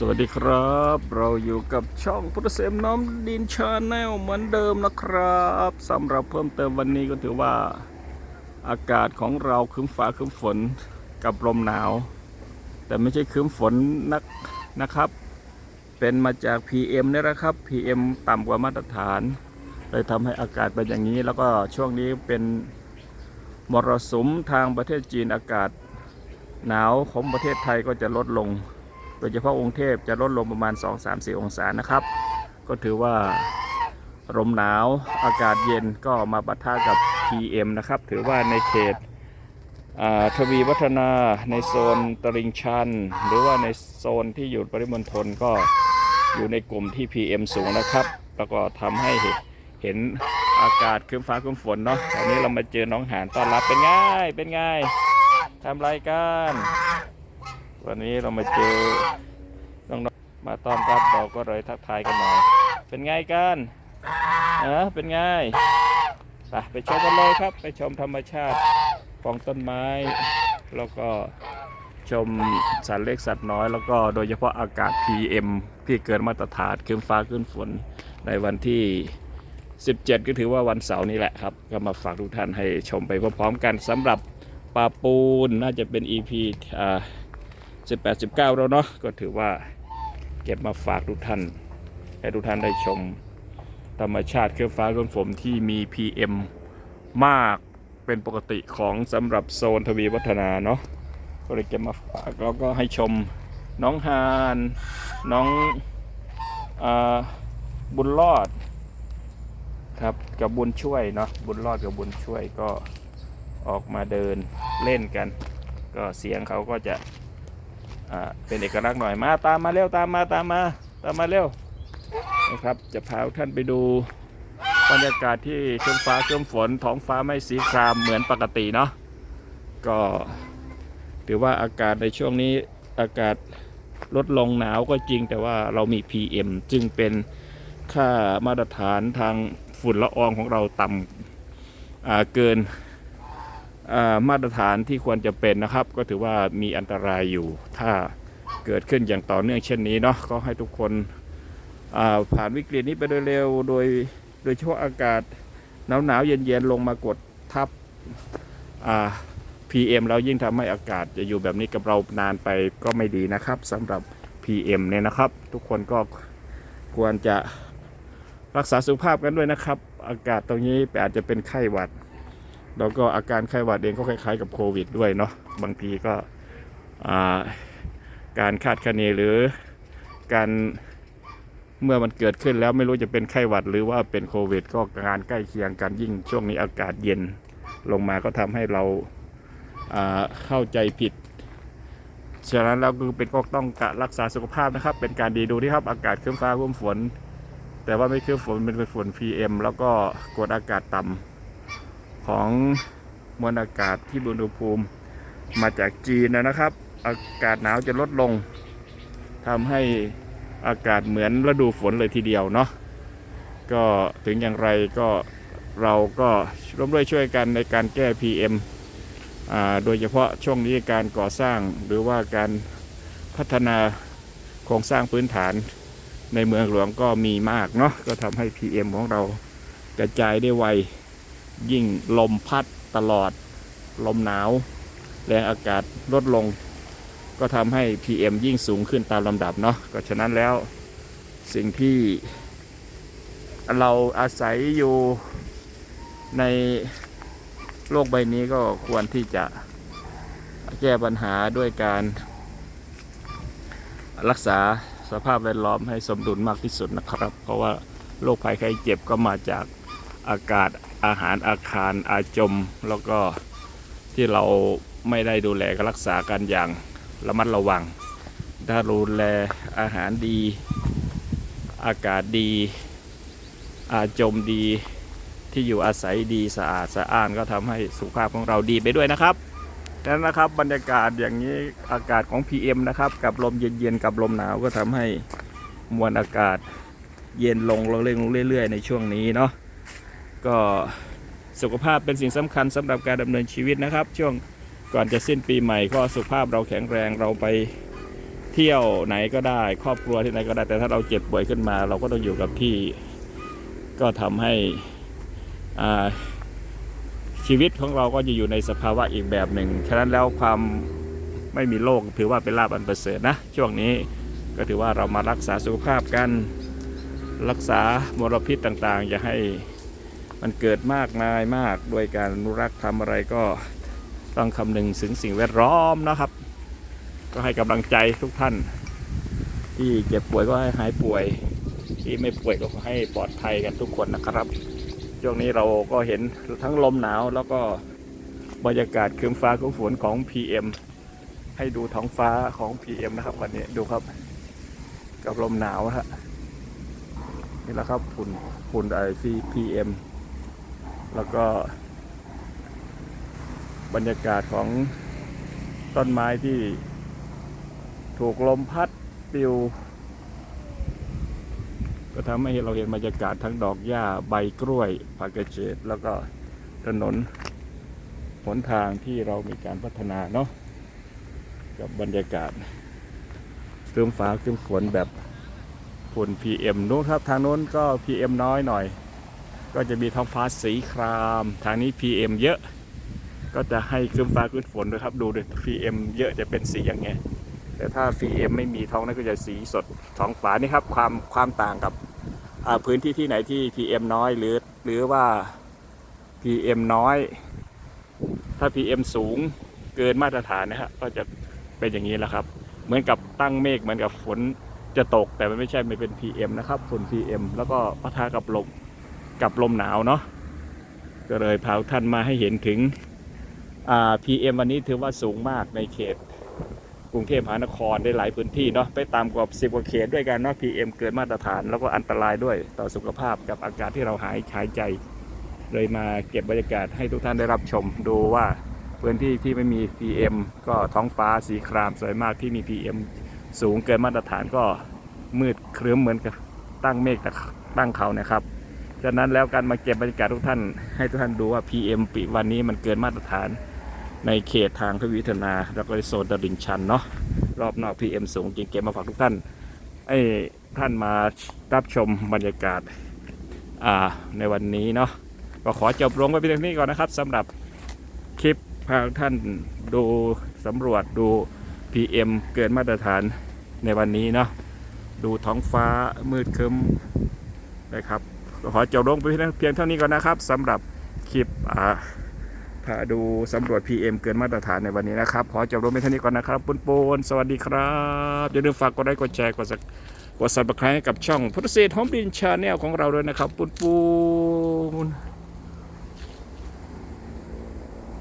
สวัสดีครับ เราอยู่กับช่องพุทธเสมน้อมดินชาแนลเหมือนเดิมนะครับสำหรับเพิ่มเติมวันนี้ก็ถือว่าอากาศของเราครึ้มฟ้าครึ้มฝนกับลมหนาว แต่ไม่ใช่ครึ้มฝนนักนะครับ เป็นมาจาก PM นี่แหละครับ PM ต่ำกว่ามาตรฐานเลยทำให้อากาศเป็นอย่างนี้ แล้วก็ช่วงนี้เป็นมรสุมทางประเทศจีนอากาศหนาวของประเทศไทยก็จะลดลง โดยเฉพาะองค์เทพจะลดลงประมาณ 2-3-4 องศานะครับ ก็ถือว่าลมหนาวอากาศเย็นก็มาปะทะกับ PM นะครับ ถือว่าในเขตทวีวัฒนาในโซนตลิ่งชัน หรือว่าในโซนที่อยู่ปริมณฑลก็อยู่ในกลุ่มที่ PM สูงนะครับ แล้วก็ทำให้เห็นอากาศครึ้มฟ้าครึ้มฝนเนาะตอนนี้เรามาเจอน้องหานต้อนรับเป็นไงเป็นไงทำไรกัน วันนี้เรามาเจอน้องๆมาต้อนรับเราก็เลยทักทายกันหน่อย เป็นไงกันเออเป็นไงไปไปชมกันเลยครับ ไปชมธรรมชาติของต้นไม้ แล้วก็ชมสัตว์เล็กสัตว์น้อย แล้วก็โดยเฉพาะอากาศ PM ที่เกินมาตรฐานคืนฟ้าคืนฝนในวันที่ 17 ก็ถือว่าวันเสาร์นี้แหละครับ ก็มาฝากทุกท่านให้ชมไปพร้อมๆกันสำหรับปลาปูนน่าจะเป็น EP อ่า 18 19 แล้วเนาะก็ถือว่าเก็บมาฝากทุกท่าน ให้ทุกท่านได้ชม ธรรมชาติเครื่องฟ้าเครื่องฝนที่มี PM มากเป็นปกติของสำหรับโซนทวีวัฒนาเนาะก็เลยเก็บมาฝากแล้วก็ให้ชมน้องฮานน้องอบุญรอดครับกับบุญช่วยเนาะบุญรอดกับบุญช่วยก็ออกมาเดินเล่นกัน ก็เสียงเขาก็จะ อ่าเป็นเอกลักษณ์หน่อยมาตามมาเร็วตามมาตามมาตามมาเร็วนะครับจะพาท่านไปดูบรรยากาศที่เครื่องฟ้าเครื่องฝนท้องฟ้าไม่สีครามเหมือนปกติเนาะก็ถือว่าอากาศในช่วงนี้อากาศลดลงหนาวก็จริงแต่ว่าเรามี PM จึงเป็นค่ามาตรฐานทางฝุ่นละอองของเราต่ำเกิน มาตรฐานที่ควรจะเป็นนะครับ ก็ถือว่ามีอันตรายอยู่ ถ้าเกิดขึ้นอย่างต่อเนื่องเช่นนี้เนาะก็ให้ทุกคนผ่านวิกฤตนี้ไปโดยเร็ว โดยโดยเฉพาะอากาศหนาวหนาวเย็นเย็นลงมากดทับอ่า PM แล้วยิ่งทำให้อากาศจะอยู่แบบนี้กับเรานานไปก็ไม่ดีนะครับสำหรับ PM เนี่ยนะครับ ทุกคนก็ควรจะรักษาสุขภาพกันด้วยนะครับ อากาศตรงนี้อาจจะเป็นไข้หวัด แล้วก็อาการไข้หวัดเองก็คล้ายๆกับโควิดด้วยเนาะบางทีก็าการคาดคะเนหรือการเมื่อมันเกิดขึ้นแล้วไม่รู้จะเป็นไข้หวัดหรือว่าเป็นโควิด ก็การใกล้เคียงกันยิ่งช่วงนี้อากาศเย็นลงมาก็ทำให้เราาเข้าใจผิด ฉะนั้นเราคือเป็นก็ต้องรักษาสุขภาพนะครับ เป็นการดีดูที่ครับอากาศเคลื่อนฟ้าคลื่นฝน แต่ว่าไม่เคลื่อนฝนเป็นฝน PM แล้วก็กดอากาศต่ำ ของมวลอากาศที่อุณหภูมิมาจากจีนนะครับ อากาศหนาวจะลดลงทำให้อากาศเหมือนฤดูฝนเลยทีเดียวเนาะก็ถึงอย่างไรก็เราก็ร่วมด้วยช่วยกันในการแก้ PM อ่าโดยเฉพาะช่วงนี้การก่อสร้างหรือว่าการพัฒนาโครงสร้างพื้นฐานในเมืองหลวงก็มีมากเนาะก็ทำให้ PM ของเรากระจายได้ไว ยิ่งลมพัดตลอด ลมหนาว แรงอากาศลดลง ก็ทำให้ PM ยิ่งสูงขึ้นตามลำดับเนาะก็ฉะนั้นแล้วสิ่งที่เราอาศัยอยู่ในโลกใบนี้ก็ควรที่จะแก้ปัญหาด้วยการรักษาสภาพแวดล้อมให้สมดุลมากที่สุดนะครับ เพราะว่าโรคภัยไข้เจ็บก็มาจาก อากาศอาหารอาคารอาจม แล้วก็ที่เราไม่ได้ดูแลก็รักษากันอย่างระมัดระวัง ถ้าดูแลอาหารดี อากาศดี อาจมดีที่อยู่อาศัยดีสะอาดสะอ้านก็ทำให้สุขภาพของเราดีไปด้วยนะครับดังนั้นนะครับบรรยากาศอย่างนี้อากาศของ PM นะครับกับลมเย็นๆกับลมหนาวก็ทำให้มวลอากาศเย็นลงลงเรื่อยๆในช่วงนี้เนาะ ก็สุขภาพเป็นสิ่งสำคัญสำหรับการดำเนินชีวิตนะครับ ช่วงก่อนจะสิ้นปีใหม่ก็สุขภาพเราแข็งแรงเราไปเที่ยวไหนก็ได้ ครอบครัวที่ไหนก็ได้แต่ถ้าเราเจ็บป่วยขึ้นมา เราก็ต้องอยู่กับที่ ก็ทำให้อ่าชีวิตของเราก็จะอยู่ในสภาวะอีกแบบหนึ่งฉะนั้นแล้วความไม่มีโรคถือว่าเป็นลาบอันประเสริฐนะ ช่วงนี้ก็ถือว่าเรามารักษาสุขภาพกันรักษามลพิษต่างๆ อย่าให้ มันเกิดมากมายมากโดยการอนุรักษ์ทำอะไรก็ต้องคำนึงถึงสิ่งแวดล้อมนะครับ ก็ให้กำลังใจทุกท่าน ที่เจ็บป่วยก็ให้หายป่วย ที่ไม่ป่วยก็ให้ปลอดภัยกันทุกคนนะครับช่วงนี้เราก็เห็นทั้งลมหนาวแล้วก็บรรยากาศคืมฟ้าครึ้มฝนของ PM ให้ดูท้องฟ้าของ PM นะครับวันนี้ดูครับ กับลมหนาวฮะนี่แหละครับฝุ่นฝุ่นไอซี PM แล้วก็ บรรยากาศของต้นไม้ที่ถูกลมพัดปลิว ก็ทำให้เราเห็นบรรยากาศทั้งดอกหญ้าใบกล้วยผักกระเฉดแล้วก็ถนนหนทางที่เรามีการพัฒนาเนาะกับบรรยากาศครึ้มฟ้าครึ้มฝนแบบฝุ่น PM นู้นครับ ทางนู้นก็ PM น้อยหน่อย ก็จะมีท้องฟ้าสีคราม ทางนี้ PM เยอะ ก็จะให้ครึ้มฟ้าครึ้มฝนด้วยครับ ดูดิ PM เยอะจะเป็นสีอย่างเงี้ย แต่ถ้า PM ไม่มีท้องนั้นก็จะสีสดท้องฟ้านี่ครับความความต่างกับพื้นที่ที่ไหนที่ PM น้อยหรือหรือว่า PM น้อย ถ้า PM สูงเกินมาตรฐานนะฮะก็จะเป็นอย่างนี้แหละครับ เหมือนกับตั้งเมฆเหมือนกับฝนจะตกแต่มันไม่ใช่ไม่เป็น PM นะครับฝุ่น PM แล้วก็ปะทะกับลม กับลมหนาวเนาะก็เลยพาท่านมาให้เห็นถึงอ่า PM วันนี้ถือว่าสูงมากในเขตกรุงเทพมหานครได้หลายพื้นที่เนาะไปตามกว่าสิบกว่าเขตด้วยกันเนาะ PM เกินมาตรฐานแล้วก็อันตรายด้วยต่อสุขภาพกับอากาศที่เราหายหายใจ เลยมาเก็บบรรยากาศให้ทุกท่านได้รับชมดูว่าพื้นที่ที่ไม่มี PM ก็ท้องฟ้าสีครามสวยมากที่มี PM สูงเกินมาตรฐานก็มืดครึ้มเหมือนกับตั้งเมฆตั้งเขานะครับ ฉะนั้นแล้วการมาเก็บบรรยากาศทุกท่าน ให้ทุกท่านดูว่า PM ปีวันนี้มันเกินมาตรฐานในเขตทางทวีวัฒนา แล้วก็โซนตลิ่งชันเนาะรอบนอก PM สูงจริงเก็บมาฝากทุกท่านให้ท่านมารับชมบรรยากาศในวันนี้เนาะก็ขอจบลงไปเพียงนี้ก่อนนะครับสำหรับคลิปพาท่านดูสำรวจดู PM เกินมาตรฐานในวันนี้เนาะดูท้องฟ้ามืดครึ้มนะครับ ก็ขอจบลงไปเพียงเท่านี้ก่อนนะครับสำหรับคลิปอ่าพาดูสำรวจ PM เกินมาตรฐานในวันนี้นะครับ ขอจบลงไปเท่านี้ก่อนนะครับปุนปนสวัสดีครับ อย่าลืมฝากกดไลค์กดแชร์กดสักกดซับสไครต์ให้กับช่องพุทธเศษฐ์ฮอมดินชาแนลของเราด้วยนะครับปุนปูน